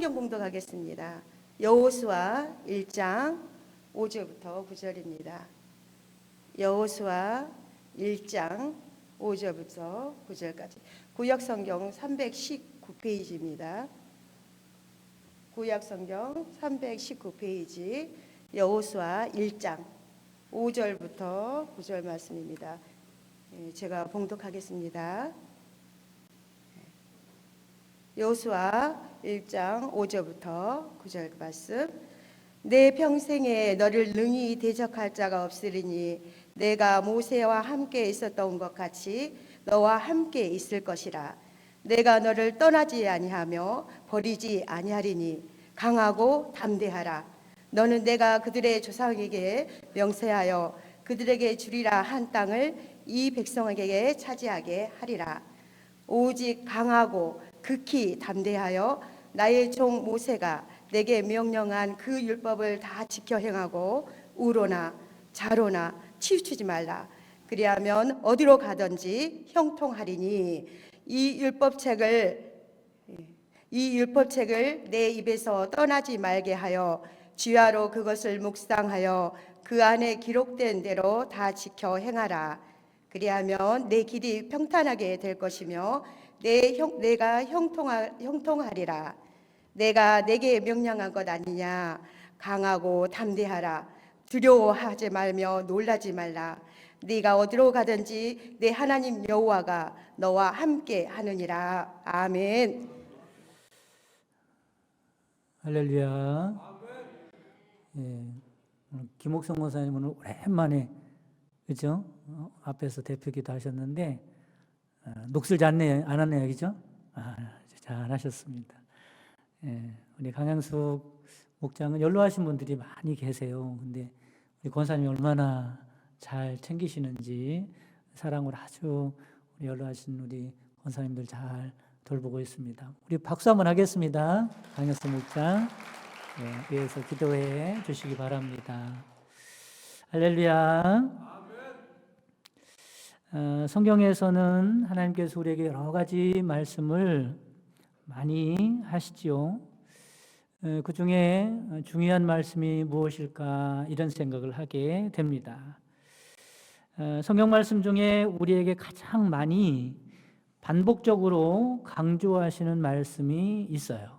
성경 공독하겠습니다. 여호수아 1장 5절부터 9절입니다. 여호수아 1장 5절부터 9절까지 구약 성경 319페이지입니다. 구약 성경 319페이지 여호수아 1장 5절부터 9절 말씀입니다. 예, 제가 봉독하겠습니다. 여호수아 1장 5절부터 9절 말씀. 내 평생에 너를 능히 대적할 자가 없으리니 내가 모세와 함께 있었던 것 같이 너와 함께 있을 것이라. 내가 너를 떠나지 아니하며 버리지 아니하리니 강하고 담대하라. 너는 내가 그들의 조상에게 명세하여 그들에게 주리라 한 땅을 이 백성에게 차지하게 하리라. 오직 강하고 극히 담대하여 나의 종 모세가 내게 명령한 그 율법을 다 지켜 행하고 우로나 자로나 치우치지 말라. 그리하면 어디로 가든지 형통하리니 이 율법책을 이 율법책을 내 입에서 떠나지 말게 하여 주야로 그것을 묵상하여 그 안에 기록된 대로 다 지켜 행하라. 그리하면 내 길이 평탄하게 될 것이며 내 형, 내가 형통하, 형통하리라. 내가 내게 명령한 것 아니냐. 강하고 담대하라. 두려워하지 말며 놀라지 말라. 네가 어디로 가든지 내 하나님 여호와가 너와 함께 하느니라. 아멘. 할렐루야. 예, 김옥성 권사님은 오랜만에 그죠? 어, 앞에서 대표 기도 하셨는데 어, 녹슬 잤네 안 하네요, 그죠? 아, 잘 하셨습니다. 예, 우리 강양숙 목장은 연로하신 분들이 많이 계세요. 근데 우리 권사님이 얼마나 잘 챙기시는지 사랑을 아주 우리 연로하신 우리 권사님들 잘 돌보고 있습니다. 우리 박수 한번 하겠습니다. 강현수 목장 예, 위에서 기도해 주시기 바랍니다. 할렐루야. 어, 성경에서는 하나님께서 우리에게 여러 가지 말씀을 많이 하시지요. 어, 그 중에 중요한 말씀이 무엇일까 이런 생각을 하게 됩니다. 어, 성경 말씀 중에 우리에게 가장 많이 반복적으로 강조하시는 말씀이 있어요.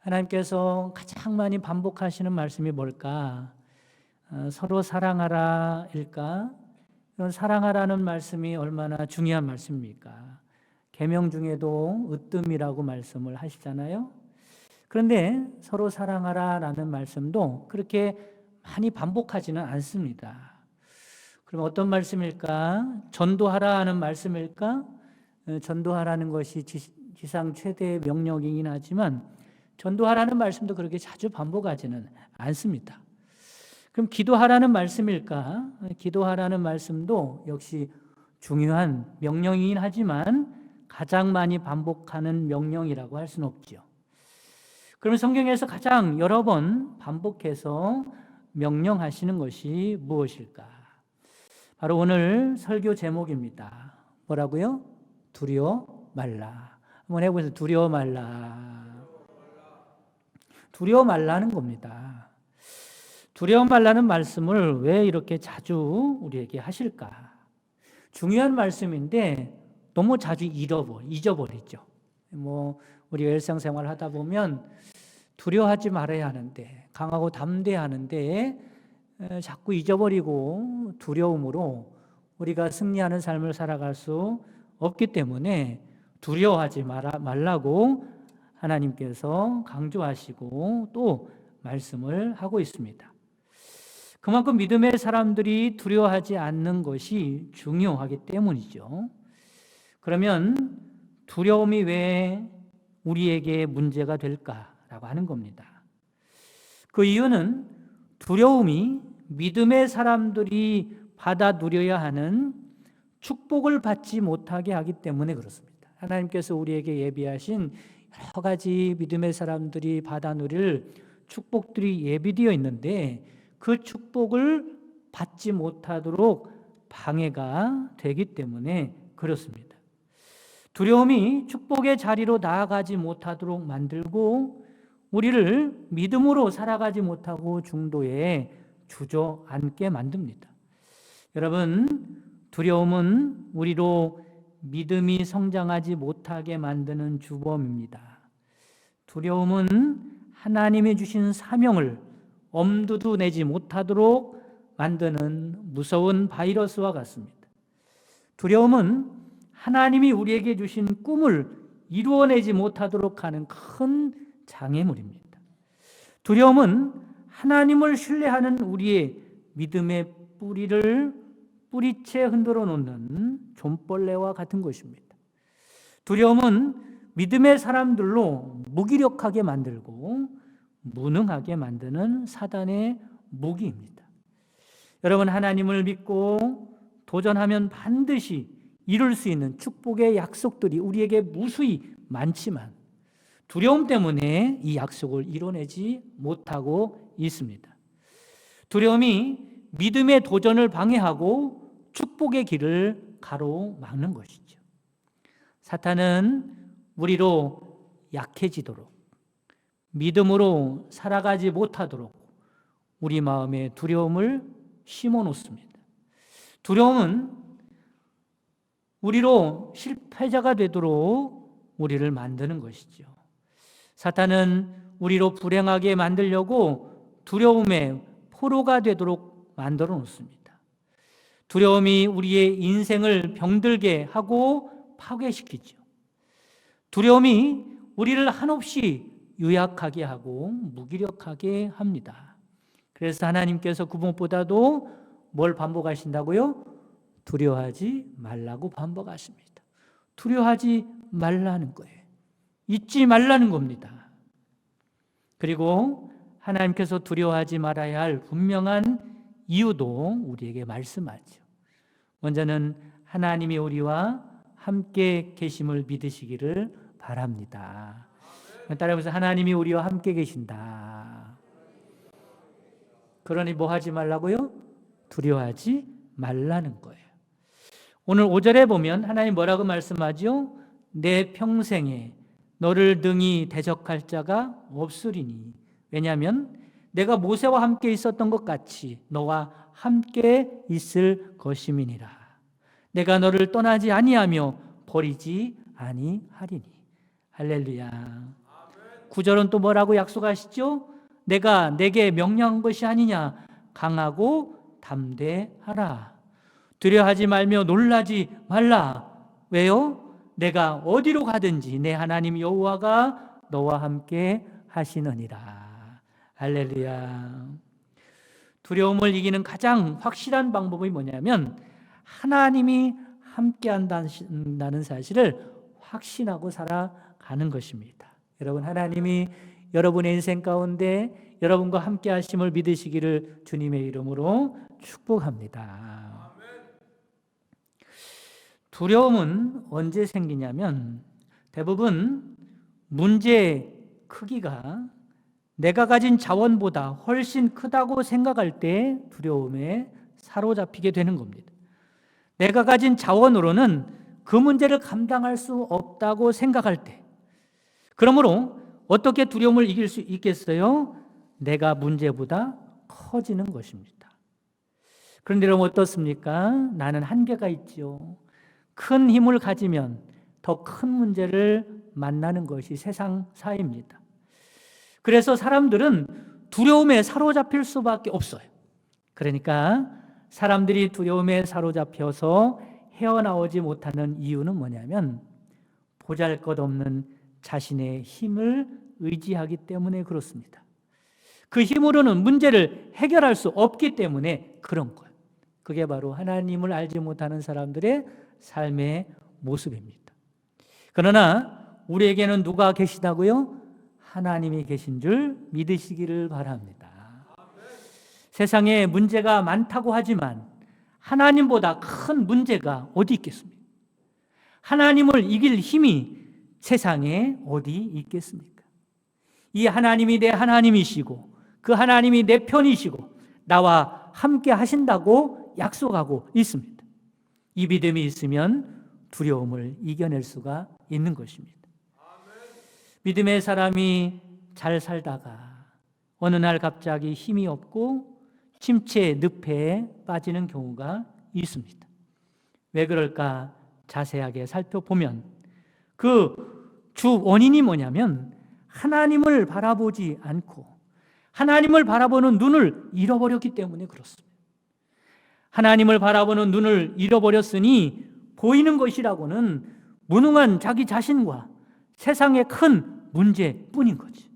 하나님께서 가장 많이 반복하시는 말씀이 뭘까? 어, 서로 사랑하라일까? 이런 사랑하라는 말씀이 얼마나 중요한 말씀입니까? 계명 중에도 으뜸이라고 말씀을 하시잖아요. 그런데 서로 사랑하라라는 말씀도 그렇게 많이 반복하지는 않습니다. 그럼 어떤 말씀일까? 전도하라 하는 말씀일까? 어, 전도하라는 것이 지상 최대의 명령이긴 하지만 전도하라는 말씀도 그렇게 자주 반복하지는 않습니다. 그럼 기도하라는 말씀일까? 기도하라는 말씀도 역시 중요한 명령이긴 하지만 가장 많이 반복하는 명령이라고 할 수는 없죠. 그러면 성경에서 가장 여러 번 반복해서 명령하시는 것이 무엇일까? 바로 오늘 설교 제목입니다. 뭐라고요? 두려워 말라. 한번 해보세요. 두려워 말라. 두려워 말라는 겁니다. 두려워 말라는 말씀을 왜 이렇게 자주 우리에게 하실까? 중요한 말씀인데 너무 자주 잃어버, 잊어버리죠. 뭐 우리가 일상생활 하다 보면 두려워하지 말아야 하는데 강하고 담대하는데 자꾸 잊어버리고 두려움으로 우리가 승리하는 삶을 살아갈 수 없기 때문에 두려워하지 말아, 말라고 하나님께서 강조하시고 또 말씀을 하고 있습니다. 그만큼 믿음의 사람들이 두려워하지 않는 것이 중요하기 때문이죠. 그러면 두려움이 왜 우리에게 문제가 될까라고 하는 겁니다. 그 이유는 두려움이 믿음의 사람들이 받아 누려야 하는 축복을 받지 못하게 하기 때문에 그렇습니다. 하나님께서 우리에게 예비하신 여러 가지 믿음의 사람들이 받아 누릴 축복들이 예비되어 있는데 그 축복을 받지 못하도록 방해가 되기 때문에 그렇습니다. 두려움이 축복의 자리로 나아가지 못하도록 만들고 우리를 믿음으로 살아가지 못하고 중도에 주저앉게 만듭니다. 여러분, 두려움은 우리로 믿음이 성장하지 못하게 만드는 주범입니다. 두려움은 하나님이 주신 사명을 엄두도 내지 못하도록 만드는 무서운 바이러스와 같습니다. 두려움은 하나님이 우리에게 주신 꿈을 이루어내지 못하도록 하는 큰 장애물입니다. 두려움은 하나님을 신뢰하는 우리의 믿음의 뿌리를 뿌리채 흔들어 놓는 좀벌레와 같은 것입니다. 두려움은 믿음의 사람들로 무기력하게 만들고 무능하게 만드는 사단의 무기입니다. 여러분 하나님을 믿고 도전하면 반드시 이룰 수 있는 축복의 약속들이 우리에게 무수히 많지만 두려움 때문에 이 약속을 이뤄내지 못하고 있습니다. 두려움이 믿음의 도전을 방해하고 축복의 길을 가로막는 것이죠. 사탄은 우리로 약해지도록 믿음으로 살아가지 못하도록 우리 마음에 두려움을 심어 놓습니다. 두려움은 우리로 실패자가 되도록 우리를 만드는 것이죠. 사탄은 우리로 불행하게 만들려고 두려움의 포로가 되도록 만들어 놓습니다. 두려움이 우리의 인생을 병들게 하고 파괴시키죠. 두려움이 우리를 한없이 유약하게 하고 무기력하게 합니다. 그래서 하나님께서 그 무엇보다도 뭘 반복하신다고요? 두려워하지 말라고 반복하십니다. 두려워하지 말라는 거예요. 잊지 말라는 겁니다. 그리고 하나님께서 두려워하지 말아야 할 분명한 이유도 우리에게 말씀하죠. 먼저는 하나님이 우리와 함께 계심을 믿으시기를 바랍니다. 따라해보세요. 하나님이 우리와 함께 계신다. 그러니 뭐 하지 말라고요? 두려워하지 말라는 거예요. 오늘 5절에 보면 하나님 뭐라고 말씀하죠? 내 평생에 너를 능히 대적할 자가 없으리니. 왜냐하면 내가 모세와 함께 있었던 것 같이 너와 함께 있을 것임이니라. 내가 너를 떠나지 아니하며 버리지 아니하리니. 할렐루야. 구절은 또 뭐라고 약속하시죠? 내가 내게 명령한 것이 아니냐. 강하고 담대하라. 두려워하지 말며 놀라지 말라. 왜요? 내가 어디로 가든지 내 하나님 여호와가 너와 함께 하시느니라. 할렐루야. 두려움을 이기는 가장 확실한 방법이 뭐냐면 하나님이 함께 한다는 사실을 확신하고 살아가는 것입니다. 여러분 하나님이 여러분의 인생 가운데 여러분과 함께 하심을 믿으시기를 주님의 이름으로 축복합니다. 두려움은 언제 생기냐면 대부분 문제의 크기가 내가 가진 자원보다 훨씬 크다고 생각할 때 두려움에 사로잡히게 되는 겁니다. 내가 가진 자원으로는 그 문제를 감당할 수 없다고 생각할 때. 그러므로 어떻게 두려움을 이길 수 있겠어요? 내가 문제보다 커지는 것입니다. 그런데 여러분 어떻습니까? 나는 한계가 있죠. 큰 힘을 가지면 더 큰 문제를 만나는 것이 세상 사입니다. 그래서 사람들은 두려움에 사로잡힐 수밖에 없어요. 그러니까 사람들이 두려움에 사로잡혀서 헤어나오지 못하는 이유는 뭐냐면 보잘 것 없는 자신의 힘을 의지하기 때문에 그렇습니다. 그 힘으로는 문제를 해결할 수 없기 때문에 그런 거예요. 그게 바로 하나님을 알지 못하는 사람들의 삶의 모습입니다. 그러나 우리에게는 누가 계시다고요? 하나님이 계신 줄 믿으시기를 바랍니다. 세상에 문제가 많다고 하지만 하나님보다 큰 문제가 어디 있겠습니까? 하나님을 이길 힘이 세상에 어디 있겠습니까? 이 하나님이 내 하나님이시고 그 하나님이 내 편이시고 나와 함께 하신다고 약속하고 있습니다. 이 믿음이 있으면 두려움을 이겨낼 수가 있는 것입니다. 믿음의 사람이 잘 살다가 어느 날 갑자기 힘이 없고 침체 늪에 빠지는 경우가 있습니다. 왜 그럴까 자세하게 살펴보면 그 주 원인이 뭐냐면 하나님을 바라보지 않고 하나님을 바라보는 눈을 잃어버렸기 때문에 그렇습니다. 하나님을 바라보는 눈을 잃어버렸으니 보이는 것이라고는 무능한 자기 자신과 세상의 큰 문제뿐인 거지.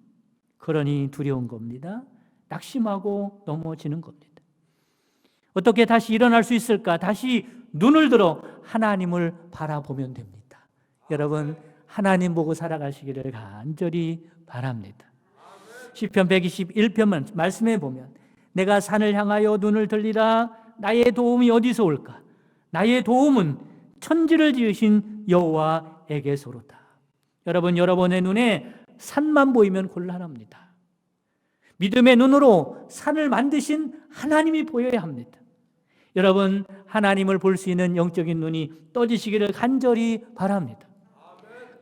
그러니 두려운 겁니다. 낙심하고 넘어지는 겁니다. 어떻게 다시 일어날 수 있을까? 다시 눈을 들어 하나님을 바라보면 됩니다. 여러분 하나님 보고 살아가시기를 간절히 바랍니다. 시편 121편 말씀해 보면 내가 산을 향하여 눈을 들리라 나의 도움이 어디서 올까? 나의 도움은 천지를 지으신 여호와에게서로다. 여러분 여러분의 눈에 산만 보이면 곤란합니다. 믿음의 눈으로 산을 만드신 하나님이 보여야 합니다. 여러분 하나님을 볼 수 있는 영적인 눈이 떠지시기를 간절히 바랍니다.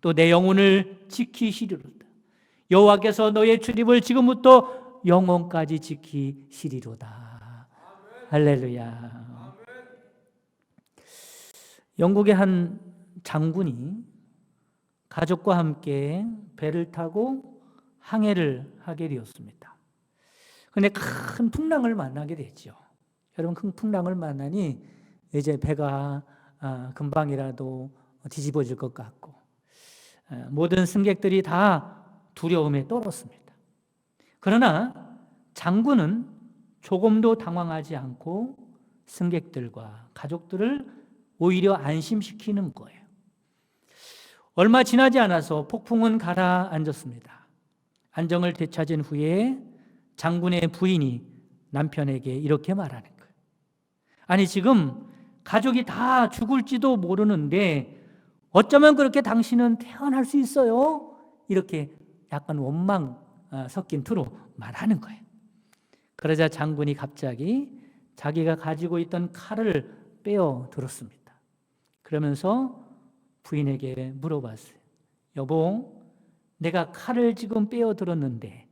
또 내 영혼을 지키시리로다. 여호와께서 너의 출입을 지금부터 영원까지 지키시리로다. 할렐루야. 영국의 한 장군이 가족과 함께 배를 타고 항해를 하게 되었습니다. 근데 큰 풍랑을 만나게 되죠. 여러분 큰 풍랑을 만나니 이제 배가 아, 금방이라도 뒤집어질 것 같고 아, 모든 승객들이 다 두려움에 떨었습니다. 그러나 장군은 조금도 당황하지 않고 승객들과 가족들을 오히려 안심시키는 거예요. 얼마 지나지 않아서 폭풍은 가라앉았습니다. 안정을 되찾은 후에 장군의 부인이 남편에게 이렇게 말하는 거예요. 아니, 지금 가족이 다 죽을지도 모르는데 어쩌면 그렇게 당신은 태어날 수 있어요? 이렇게 약간 원망 어, 섞인 투로 말하는 거예요. 그러자 장군이 갑자기 자기가 가지고 있던 칼을 빼어 들었습니다. 그러면서 부인에게 물어봤어요. 여보, 내가 칼을 지금 빼어 들었는데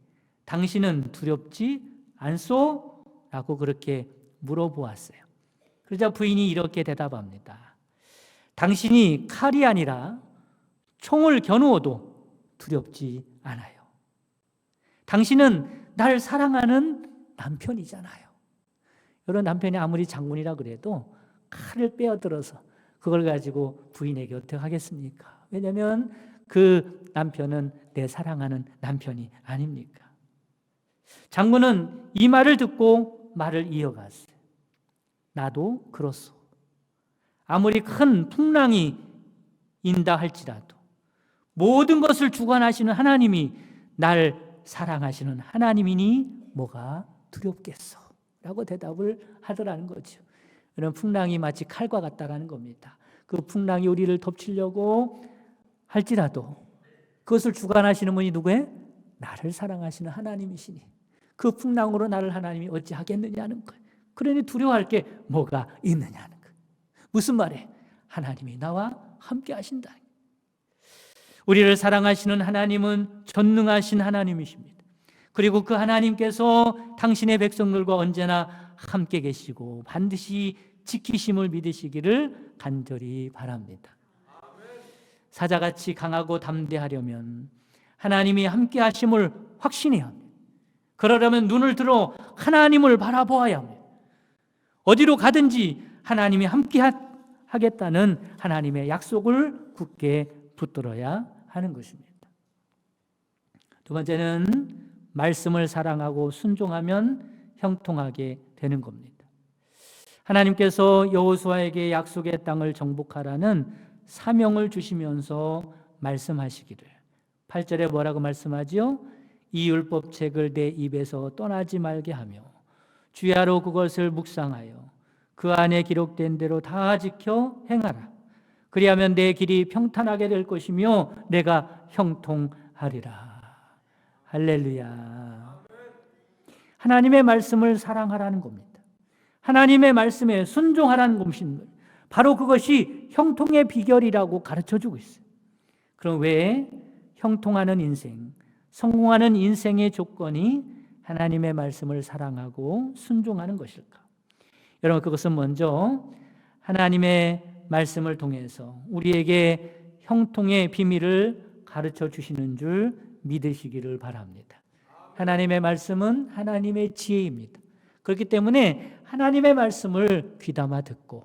당신은 두렵지 않소? 라고 그렇게 물어보았어요. 그러자 부인이 이렇게 대답합니다. 당신이 칼이 아니라 총을 겨누어도 두렵지 않아요. 당신은 날 사랑하는 남편이잖아요. 여러분 남편이 아무리 장군이라 그래도 칼을 빼어들어서 그걸 가지고 부인에게 어떻게 하겠습니까? 왜냐하면 그 남편은 내 사랑하는 남편이 아닙니까? 장군은 이 말을 듣고 말을 이어갔어요. 나도 그렇소. 아무리 큰 풍랑이 인다 할지라도 모든 것을 주관하시는 하나님이 날 사랑하시는 하나님이니 뭐가 두렵겠어? 라고 대답을 하더라는 거죠. 그런 풍랑이 마치 칼과 같다라는 겁니다. 그 풍랑이 우리를 덮치려고 할지라도 그것을 주관하시는 분이 누구예요? 나를 사랑하시는 하나님이시니 그 풍랑으로 나를 하나님이 어찌 하겠느냐는 거예요. 그러니 두려워할 게 뭐가 있느냐는. 무슨 말에 하나님이 나와 함께 하신다. 우리를 사랑하시는 하나님은 전능하신 하나님이십니다. 그리고 그 하나님께서 당신의 백성들과 언제나 함께 계시고 반드시 지키심을 믿으시기를 간절히 바랍니다. 사자같이 강하고 담대하려면 하나님이 함께 하심을 확신해야 합니다. 그러려면 눈을 들어 하나님을 바라보아야 합니다. 어디로 가든지 하나님이 함께 하겠다는 하나님의 약속을 굳게 붙들어야 하는 것입니다. 두 번째는 말씀을 사랑하고 순종하면 형통하게 되는 겁니다. 하나님께서 여호수아에게 약속의 땅을 정복하라는 사명을 주시면서 말씀하시기를 8절에 뭐라고 말씀하지요? 이 율법책을 내 입에서 떠나지 말게 하며 주야로 그것을 묵상하여 그 안에 기록된 대로 다 지켜 행하라. 그리하면 내 길이 평탄하게 될 것이며 내가 형통하리라. 할렐루야. 하나님의 말씀을 사랑하라는 겁니다. 하나님의 말씀에 순종하라는 것입니다. 바로 그것이 형통의 비결이라고 가르쳐 주고 있어요. 그럼 왜 형통하는 인생, 성공하는 인생의 조건이 하나님의 말씀을 사랑하고 순종하는 것일까? 여러분 그것은 먼저 하나님의 말씀을 통해서 우리에게 형통의 비밀을 가르쳐 주시는 줄 믿으시기를 바랍니다. 하나님의 말씀은 하나님의 지혜입니다. 그렇기 때문에 하나님의 말씀을 귀담아 듣고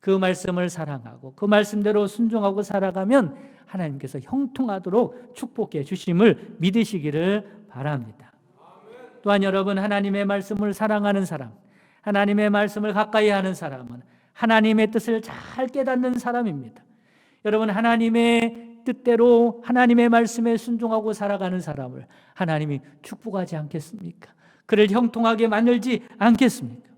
그 말씀을 사랑하고 그 말씀대로 순종하고 살아가면 하나님께서 형통하도록 축복해 주심을 믿으시기를 바랍니다. 또한 여러분 하나님의 말씀을 사랑하는 사람, 하나님의 말씀을 가까이 하는 사람은 하나님의 뜻을 잘 깨닫는 사람입니다. 여러분 하나님의 뜻대로 하나님의 말씀에 순종하고 살아가는 사람을 하나님이 축복하지 않겠습니까? 그를 형통하게 만들지 않겠습니까?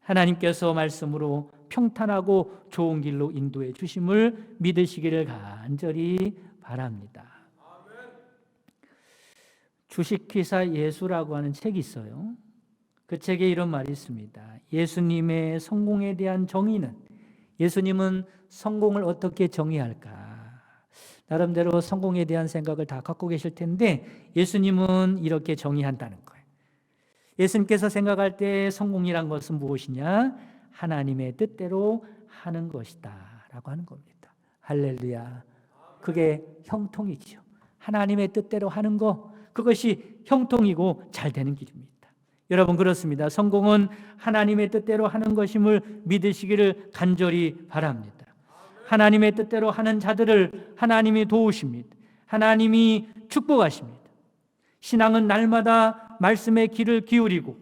하나님께서 말씀으로 평탄하고 좋은 길로 인도해 주심을 믿으시기를 간절히 바랍니다. 주식기사 예수라고 하는 책이 있어요. 그 책에 이런 말이 있습니다. 예수님의 성공에 대한 정의는 예수님은 성공을 어떻게 정의할까? 나름대로 성공에 대한 생각을 다 갖고 계실 텐데 예수님은 이렇게 정의한다는 거예요. 예수님께서 생각할 때 성공이란 것은 무엇이냐? 하나님의 뜻대로 하는 것이다. 라고 하는 겁니다. 할렐루야. 그게 형통이죠. 하나님의 뜻대로 하는 거, 그것이 형통이고 잘 되는 길입니다. 여러분, 그렇습니다. 성공은 하나님의 뜻대로 하는 것임을 믿으시기를 간절히 바랍니다. 하나님의 뜻대로 하는 자들을 하나님이 도우십니다. 하나님이 축복하십니다. 신앙은 날마다 말씀의 길을 기울이고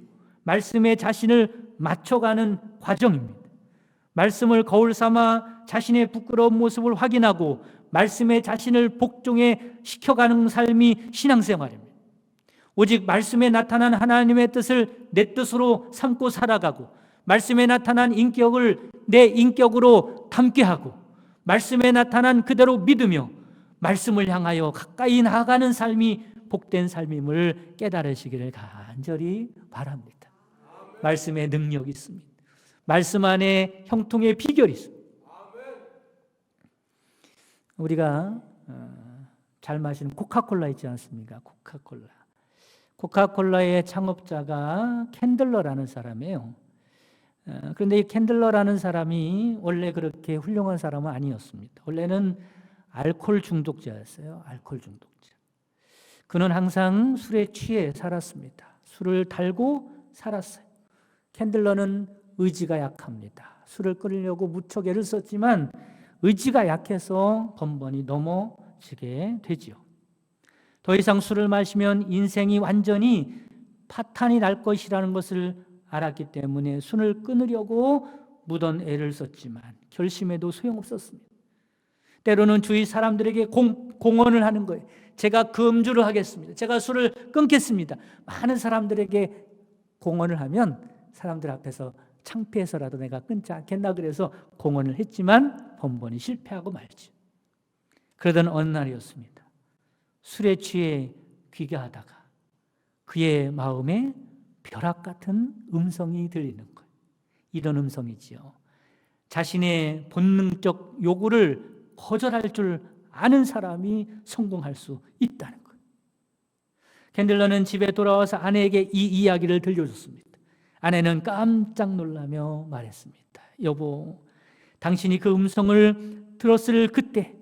말씀에 자신을 맞춰가는 과정입니다. 말씀을 거울 삼아 자신의 부끄러운 모습을 확인하고 말씀에 자신을 복종해 시켜가는 삶이 신앙생활입니다. 오직 말씀에 나타난 하나님의 뜻을 내 뜻으로 삼고 살아가고 말씀에 나타난 인격을 내 인격으로 담게 하고 말씀에 나타난 그대로 믿으며 말씀을 향하여 가까이 나아가는 삶이 복된 삶임을 깨달으시기를 간절히 바랍니다. 말씀의 능력이 있습니다. 말씀 안에 형통의 비결이 있습니다. 우리가 어, 잘 마시는 코카콜라 있지 않습니까? 코카콜라. 코카콜라의 창업자가 캔들러라는 사람이에요. 어, 그런데 이 캔들러라는 사람이 원래 그렇게 훌륭한 사람은 아니었습니다. 원래는 알코올 중독자였어요. 알코올 중독자. 그는 항상 술에 취해 살았습니다. 술을 달고 살았어요. 캔들러는 의지가 약합니다. 술을 끊으려고 무척 애를 썼지만 의지가 약해서 번번이 넘어지게 되지요. 더 이상 술을 마시면 인생이 완전히 파탄이 날 것이라는 것을 알았기 때문에 술을 끊으려고 무던 애를 썼지만 결심해도 소용없었습니다. 때로는 주위 사람들에게 공, 공언을 하는 거예요. 제가 금주를 하겠습니다. 제가 술을 끊겠습니다. 많은 사람들에게 공언을 하면 사람들 앞에서 창피해서라도 내가 끊지 않겠나 그래서 공언을 했지만 번번이 실패하고 말지. 그러던 어느 날이었습니다. 술에 취해 귀가하다가 그의 마음에 벼락 같은 음성이 들리는 거예요. 이런 음성이지요. 자신의 본능적 요구를 거절할 줄 아는 사람이 성공할 수 있다는 거예요. 캔들러는 집에 돌아와서 아내에게 이 이야기를 들려줬습니다. 아내는 깜짝 놀라며 말했습니다. 여보, 당신이 그 음성을 들었을 그때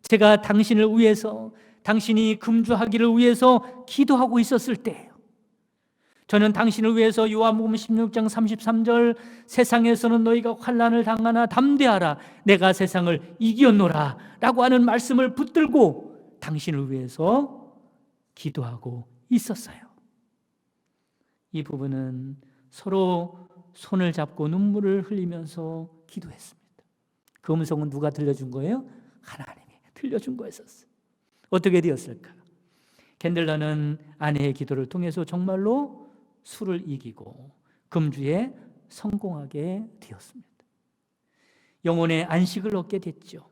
제가 당신을 위해서 당신이 금주하기를 위해서 기도하고 있었을 때예요. 저는 당신을 위해서 요한복음 16장 33절 세상에서는 너희가 환난을 당하나 담대하라 내가 세상을 이겼노라 라고 하는 말씀을 붙들고 당신을 위해서 기도하고 있었어요. 이 부분은 서로 손을 잡고 눈물을 흘리면서 기도했습니다. 그 음성은 누가 들려준 거예요? 하나님이 들려준 거였었어요. 어떻게 되었을까? 캔들러는 아내의 기도를 통해서 정말로 술을 이기고 금주에 성공하게 되었습니다. 영혼의 안식을 얻게 됐죠.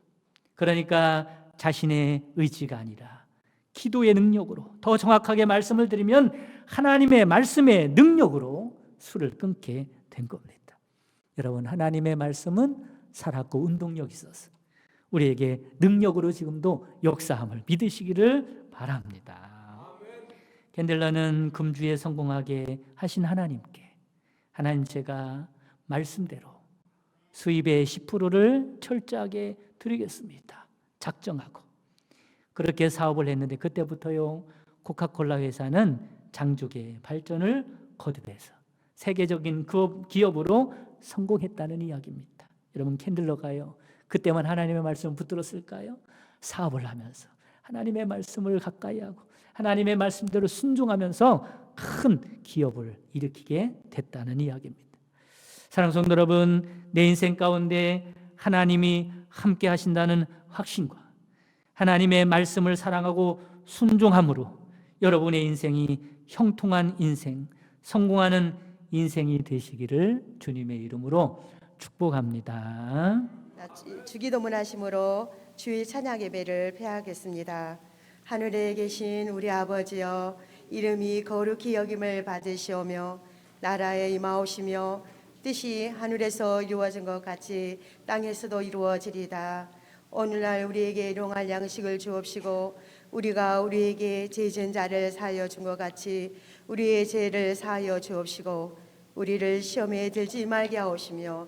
그러니까 자신의 의지가 아니라 기도의 능력으로 더 정확하게 말씀을 드리면 하나님의 말씀의 능력으로 술을 끊게 된 겁니다. 여러분 하나님의 말씀은 살았고 운동력이 있어서 우리에게 능력으로 지금도 역사함을 믿으시기를 바랍니다. 캔들러는 금주에 성공하게 하신 하나님께 하나님 제가 말씀대로 수입의 10%를 철저하게 드리겠습니다. 작정하고 그렇게 사업을 했는데 그때부터요 코카콜라 회사는 장족의 발전을 거듭해서 세계적인 기업, 기업으로 성공했다는 이야기입니다. 여러분 캔들러가요 그때만 하나님의 말씀을 붙들었을까요? 사업을 하면서 하나님의 말씀을 가까이 하고 하나님의 말씀대로 순종하면서 큰 기업을 일으키게 됐다는 이야기입니다. 사랑하는 성도 여러분, 내 인생 가운데 하나님이 함께 하신다는 확신과 하나님의 말씀을 사랑하고 순종함으로 여러분의 인생이 형통한 인생, 성공하는 인생이 되시기를 주님의 이름으로 축복합니다. 주- 주기도문 하심으로 주일 찬양 예배를 폐하겠습니다. 하늘에 계신 우리 아버지여 이름이 거룩히 여김을 받으시오며 나라에 임하오시며 뜻이 하늘에서 이루어진 것 같이 땅에서도 이루어지리다. 오늘날 우리에게 일용할 양식을 주옵시고 우리가 우리에게 죄진 자를 사하여 준 것 같이 우리의 죄를 사하여 주옵시고 우리를 시험에 들지 말게 하옵시며